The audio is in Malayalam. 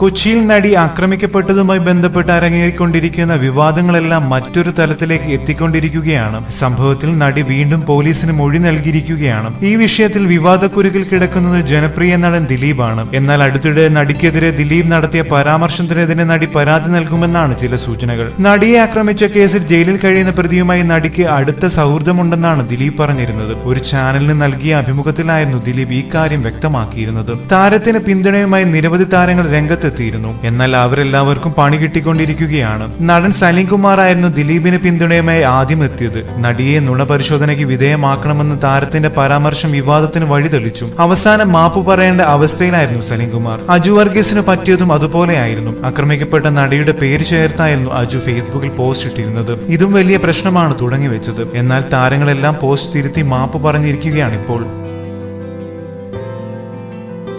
കൊച്ചിയിൽ നടി ആക്രമിക്കപ്പെട്ടതുമായി ബന്ധപ്പെട്ട് അരങ്ങേറിക്കൊണ്ടിരിക്കുന്ന വിവാദങ്ങളെല്ലാം മറ്റൊരു തലത്തിലേക്ക് എത്തിക്കൊണ്ടിരിക്കുകയാണ്. സംഭവത്തിൽ നടി വീണ്ടും പോലീസിന് മൊഴി നൽകിയിരിക്കുകയാണ്. ഈ വിഷയത്തിൽ വിവാദക്കുരുക്കിൽ കിടക്കുന്നത് ജനപ്രിയ നടൻ ദിലീപാണ്. എന്നാൽ അടുത്തിടെ നടിക്കെതിരെ ദിലീപ് നടത്തിയ പരാമർശത്തിനെതിരെ നടി പരാതി നൽകുമെന്നാണ് ചില സൂചനകൾ. നടിയെ ആക്രമിച്ച കേസിൽ ജയിലിൽ കഴിയുന്ന പ്രതിയുമായി നടിക്ക് അടുത്ത സൗഹൃദമുണ്ടെന്നാണ് ദിലീപ് പറഞ്ഞിരുന്നത്. ഒരു ചാനലിന് നൽകിയ അഭിമുഖത്തിലായിരുന്നു ദിലീപ് ഈ കാര്യം വ്യക്തമാക്കിയിരുന്നത്. താരത്തിന് പിന്തുണയുമായി നിരവധി താരങ്ങൾ രംഗത്തെത്തിയിരുന്നു. എന്നാൽ അവരെല്ലാവർക്കും പണി കിട്ടിക്കൊണ്ടിരിക്കുകയാണ്. നടൻ സലീം കുമാർ ആയിരുന്നു ദിലീപിന് പിന്തുണയുമായി ആദ്യം എത്തിയത്. നടിയെ നുണ പരിശോധനയ്ക്ക് വിധേയമാക്കണമെന്ന് താരത്തിന്റെ പരാമർശം വിവാദത്തിന് വഴിതെളിച്ചു. അവസാനം മാപ്പ് പറയേണ്ട അവസ്ഥയിലായിരുന്നു സലീം കുമാർ അജു വർഗീസിന് പറ്റിയതും അതുപോലെയായിരുന്നു ആക്രമിക്കപ്പെട്ട നടിയുടെ പേര് ചേർത്തായിരുന്നു അജു ഫേസ്ബുക്കിൽ പോസ്റ്റ് ഇട്ടിരുന്നത്. ഇതും വലിയ പ്രശ്നമാണ് തുടങ്ങി വെച്ചത് എന്നാൽ താരങ്ങളെല്ലാം പോസ്റ്റ് തിരുത്തി മാപ്പ് പറഞ്ഞിരിക്കുകയാണ് ഇപ്പോൾ.